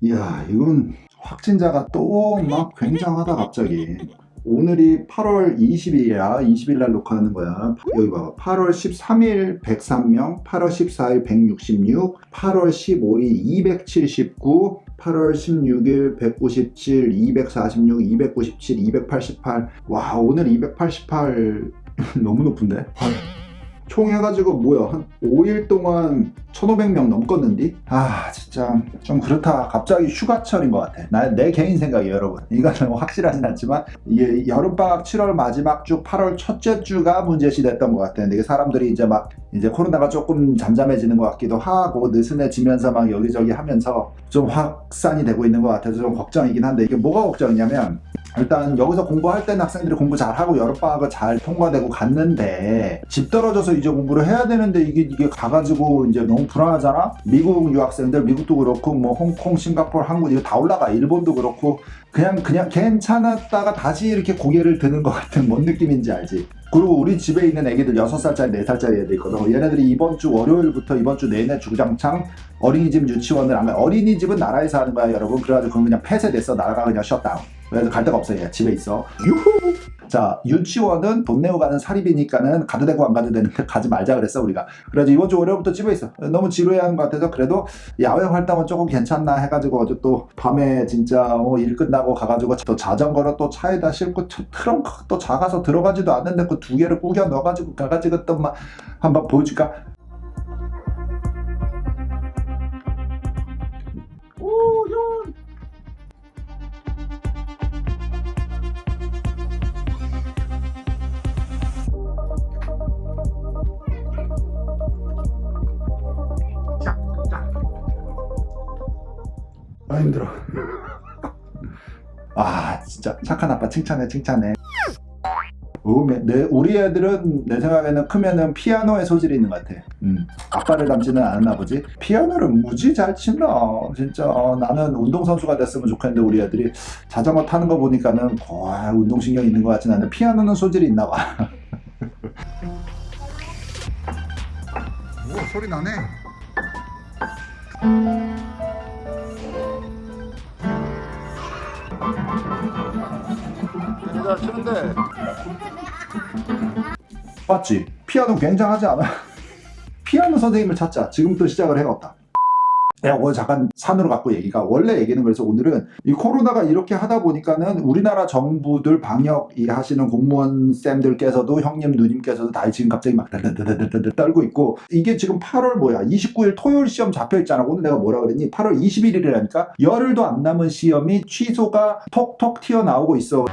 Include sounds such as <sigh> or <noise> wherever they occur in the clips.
이야, 이건 확진자가 또 막 굉장하다, 갑자기. 오늘이 8월 20일이야. 20일 날 녹화하는 거야. 여기 봐봐. 8월 13일 103명, 8월 14일 166, 8월 15일 279, 8월 16일 197, 246, 297, 288. 와, 오늘 288 <laughs> 너무 높은데? 총 해가지고 뭐야 한 5일 동안 1500명 넘겼는데 아 진짜 좀 그렇다. 갑자기 휴가철인 것 같아. 나, 내 개인 생각이에요 여러분. <laughs> 이거는 뭐 확실하진 않지만 이게 여름방학 7월 마지막 주 8월 첫째 주가 문제시 됐던 것 같아. 이게 사람들이 이제 막 이제 코로나가 조금 잠잠해지는 것 같기도 하고 느슨해지면서 막 여기저기 하면서 좀 확산이 되고 있는 것 같아서 좀 걱정이긴 한데 이게 뭐가 걱정이냐면 일단 여기서 공부할 때는 학생들이 공부 잘하고 여름방학을 잘 통과되고 갔는데 집 떨어져서 이제 공부를 해야 되는데 이게 이게 가가지고 이제 너무 불안하잖아? 미국 유학생들 미국도 그렇고 뭐 홍콩 싱가포르 한국 이거 다 올라가. 일본도 그렇고 그냥 그냥 괜찮았다가 다시 이렇게 고개를 드는 것 같은 뭔 느낌인지 알지 그리고 우리 집에 있는 애기들 6살짜리 4살짜리 애들 있거든. 얘네들이 이번 주 월요일부터 이번 주 내내 주장창 어린이집 유치원을 안 가. 어린이집은 나라에서 하는 거야 여러분. 그래가지고 그건 그냥 폐쇄됐어. 나라가 그냥 셧다운 그래서 갈 데가 없어 얘. 집에 있어. 유후! 자 유치원은 돈 내고 가는 사립이니까는 가도 되고 안 가도 되는데 <laughs> 가지 말자 그랬어 우리가. 그래서 이번 주 월요일부터 집에 있어. 너무 지루해하는 것 같아서 그래도 야외 활동은 조금 괜찮나 해가지고 어제 또 밤에 진짜 어, 일 끝나고 가가지고 또 자전거를 또 차에다 싣고 트- 트렁크 또 작아서 들어가지도 않는데 그 두 개를 꾸겨 넣어가지고 가가지고 또 막 한번 보여줄까 아 힘들어. 아 진짜 착한 아빠 칭찬해 칭찬해. 오, 내, 우리 애들은 내 생각에는 크면은 피아노에 소질이 있는 것 같아. 음, 아빠를 닮지는 않았나 보지. 피아노를 무지 잘 친다. 진짜 어, 나는 운동 선수가 됐으면 좋겠는데 우리 애들이 자전거 타는 거 보니까는 와, 운동 신경 있는 것 같진 않은데 피아노는 소질이 있나 봐. 오 소리 나네. 진짜 치는데 맞지? 피아노 굉장하지 않아? <laughs> 피아노 선생님을 찾자. 지금부터 시작을 해봤다. 야, 오늘 잠깐 산으로 갖고 얘기가 원래 얘기는 그래서 오늘은 이 코로나가 이렇게 하다 보니까는 우리나라 정부들 방역 이 하시는 공무원 쌤들께서도 형님 누님께서도 다 지금 갑자기 막 달달달달달 떨고 있고 이게 지금 8월 뭐야 29일 토요일 시험 잡혀 있잖아 오늘 내가 뭐라 그랬니 8월 21일이라니까 열흘도 안 남은 시험이 취소가 톡톡 튀어나오고 있어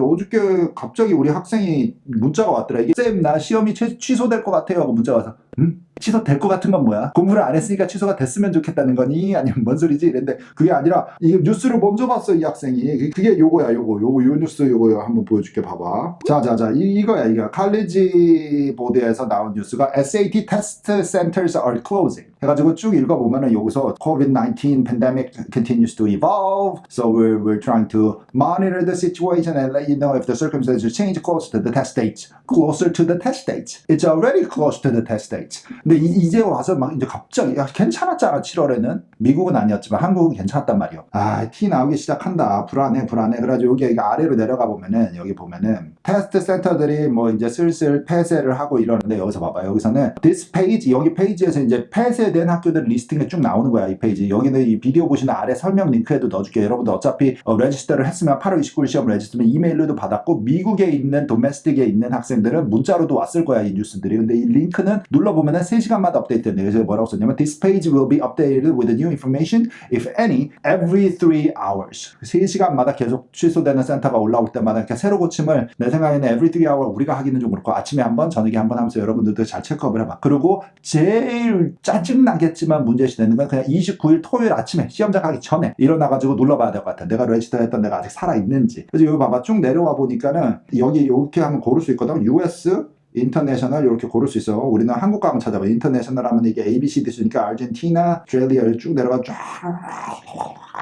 어저께 갑자기 우리 학생이 문자가 왔더라. 이게 쌤, 나 시험이 취, 취소될 것 같아요. 하고 문자가 와서. 응? 취소될 것 같은 건 뭐야? 공부를 안 했으니까 취소가 됐으면 좋겠다는 거니? 아니면 뭔 소리지? 이랬는데 그게 아니라 이게 뉴스를 먼저 봤어, 이 학생이. 그- 그게 요거야, 요거. 요거, 요 뉴스 요거요. 한번 보여줄게, 봐봐. 자, 자, 자. 이, 이거야, 이거. 칼리지 보드에서 나온 뉴스가 SAT test centers are closing. 해가지고 쭉 읽어보면은 여기서 COVID-19 pandemic continues to evolve. So we're, we're trying to monitor the situation and let you know if the circumstances change closer to the test date. Closer to the test date. It's already close to the test date. 근데 이, 제 와서 막 이제 갑자기 야, 괜찮았잖아 7월에는 미국은 아니었지만 한국은 괜찮았단 말이요. 아티 나오기 시작한다. 불안해 불안해. 그래가지고 여기, 여기 아래로 내려가 보면은 여기 보면은 테스트 센터들이 뭐 이제 슬슬 폐쇄를 하고 이러는데 여기서 봐봐 여기서는 this page 여기 페이지에서 이제 폐쇄된 학교들 리스팅이 쭉 나오는 거야 이 페이지. 여기는 이 비디오 보시는 아래 설명 링크에도 넣어줄게. 여러분들 어차피 어, 레지스터를 했으면 8월 29일 시험 레지스터면 이메일로도 받았고 미국에 있는 도메스틱에 있는 학생들은 문자로도 왔을 거야 이 뉴스들이. 근데 이 링크는 눌러 보면은 3시간마다 업데이트된대. 그래서 뭐라고 썼냐면 this page will be updated with new information if any every 3 hours. 3시간마다 계속 취소되는 센터가 올라올 때마다 이렇게 새로 고침을 내 생각에는 every 3 hour 우리가 하기는 좀 그렇고 아침에 한 번 저녁에 한 번 하면서 여러분들도 잘 체크업을 해봐. 그리고 제일 짜증나겠지만 문제시 되는 건 그냥 29일 토요일 아침에 시험장 가기 전에 일어나가지고 눌러봐야 될 것 같아. 내가 레지스터 했던 내가 아직 살아있는지. 그래서 여기 봐봐 쭉 내려와 보니까는 여기 이렇게 하면 고를 수 있거든. US 인터내셔널 이렇게 고를 수 있어. 우리는 한국 가 한번 찾아봐. 인터내셔널 하면 이게 A, B, C, D 쓰니까 아르헨티나, australia를 쭉 내려가 쫙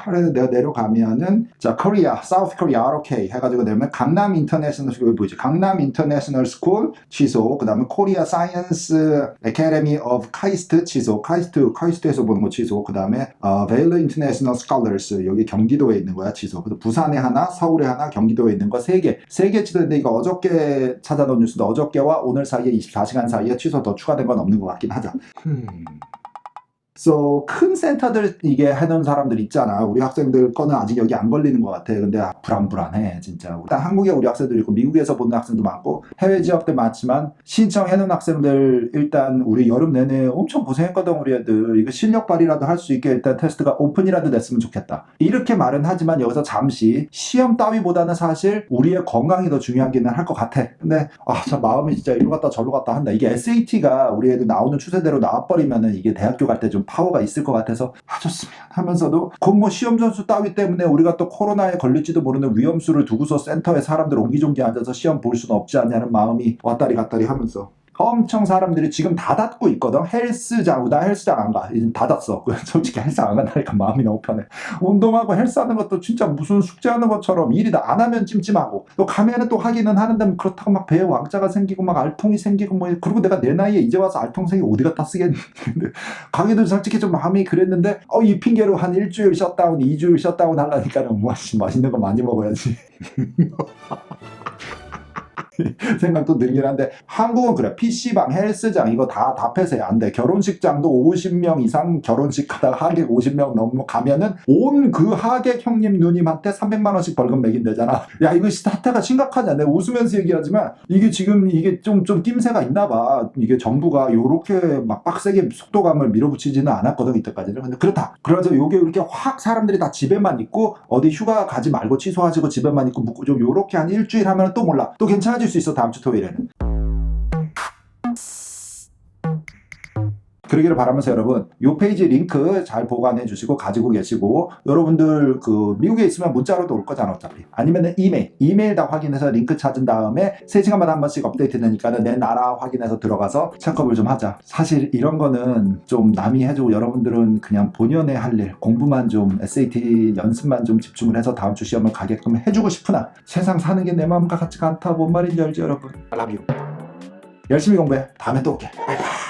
그래서 내가 내려가면은 자 코리아, 사우스 코리아, ROK 해가지고 내면 강남 인터내셔널 스쿨 보이지? 강남 인터내셔널 스쿨 취소. 그다음에 코리아 사이언스 에카데미 오브 카이스트 취소. 카이스트 카이스트에서 보는 거 취소. 그다음에 어, 베일러 인터내셔널 스칼러스 여기 경기도에 있는 거야 취소. 그래서 부산에 하나, 서울에 하나, 경기도에 있는 거 세 개. 세 개 취소인데 이거 어저께 찾아놓은 뉴스인데 어저께와 오늘 사이에 24시간 사이에 취소 더 추가된 건 없는 것 같긴 하다. So, 큰 센터들 이게 해놓은 사람들 있잖아. 우리 학생들 거는 아직 여기 안 걸리는 것 같아. 근데 아, 불안불안해, 진짜. 일단 한국에 우리 학생들 있고, 미국에서 보는 학생도 많고, 해외 지역들 많지만, 신청해놓은 학생들 일단 우리 여름 내내 엄청 고생했거든, 우리 애들. 이거 실력 발휘라도 할 수 있게 일단 테스트가 오픈이라도 됐으면 좋겠다. 이렇게 말은 하지만 여기서 잠시 시험 따위보다는 사실 우리의 건강이 더 중요하기는 할 것 같아. 근데, 아, 참 마음이 진짜 이리로 갔다 저리로 갔다 한다. 이게 SAT가 우리 애들 나오는 추세대로 나와버리면은 이게 대학교 갈 때좀 파워가 있을 것 같아서 하셨으면 하면서도 곧뭐 시험 점수 따위 때문에 우리가 또 코로나에 걸릴지도 모르는 위험수를 두고서 센터에 사람들 옹기종기 앉아서 시험 볼 수는 없지 않냐는 마음이 왔다리 갔다리 하면서 엄청 사람들이 지금 다 닫고 있거든. 헬스장, 나 헬스장 안 가. 이제 닫았어. <laughs> 솔직히 헬스장 안 간다니까 마음이 너무 편해. 운동하고 헬스하는 것도 진짜 무슨 숙제하는 것처럼 일이 다 안 하면 찜찜하고 또 가면은 또 하기는 하는데 뭐 그렇다고 막 배에 왕자가 생기고 막 알통이 생기고 뭐 그리고 내가 내 나이에 이제 와서 알통 생기 어디 갖다 쓰겠니? <laughs> 근데 가기도 솔직히 좀 마음이 그랬는데 어 이 핑계로 한 일주일 셧다운, 이주일 셧다운 하려니까는 뭐 씨, 맛있는 거 많이 먹어야지. <laughs> <laughs> 생각도 들긴 한데 한국은 그래 PC방, 헬스장 이거 다 답해서야 안 돼. 결혼식장도 50명 이상 결혼식 하다가 하객 50명 넘어 가면은 온 그 하객 형님 누님한테 300만 원씩 벌금 매긴대잖아. 야 이거 사태가 심각하냐. 내가 웃으면서 얘기하지만 이게 지금 이게 좀좀 낌새가 있나 봐. 이게 정부가 요렇게 막 빡세게 속도감을 밀어붙이지는 않았거든 이때까지는. 근데 그렇다. 그래서 요게 이렇게 확 사람들이 다 집에만 있고 어디 휴가 가지 말고 취소하시고 집에만 있고 묵고 좀 요렇게 한 일주일 하면 또 몰라. 또 괜찮아 질수 있어 다음 주 토요일에는. 그러기를 바라면서 여러분 요 페이지 링크 잘 보관해 주시고 가지고 계시고 여러분들 그 미국에 있으면 문자로도 올 거잖아 어차피. 아니면은 이메일. 이메일 다 확인해서 링크 찾은 다음에 3시간마다 한 번씩 업데이트 되니까는 내 나라 확인해서 들어가서 체크업을 좀 하자. 사실 이런 거는 좀 남이 해주고 여러분들은 그냥 본연의 할 일 공부만 좀 SAT 연습만 좀 집중을 해서 다음 주 시험을 가게끔 해주고 싶으나 세상 사는 게 내 마음과 같지가 않다. 뭔 말인지 알죠 여러분? I you. 열심히 공부해. 다음에 또 올게. 바이바이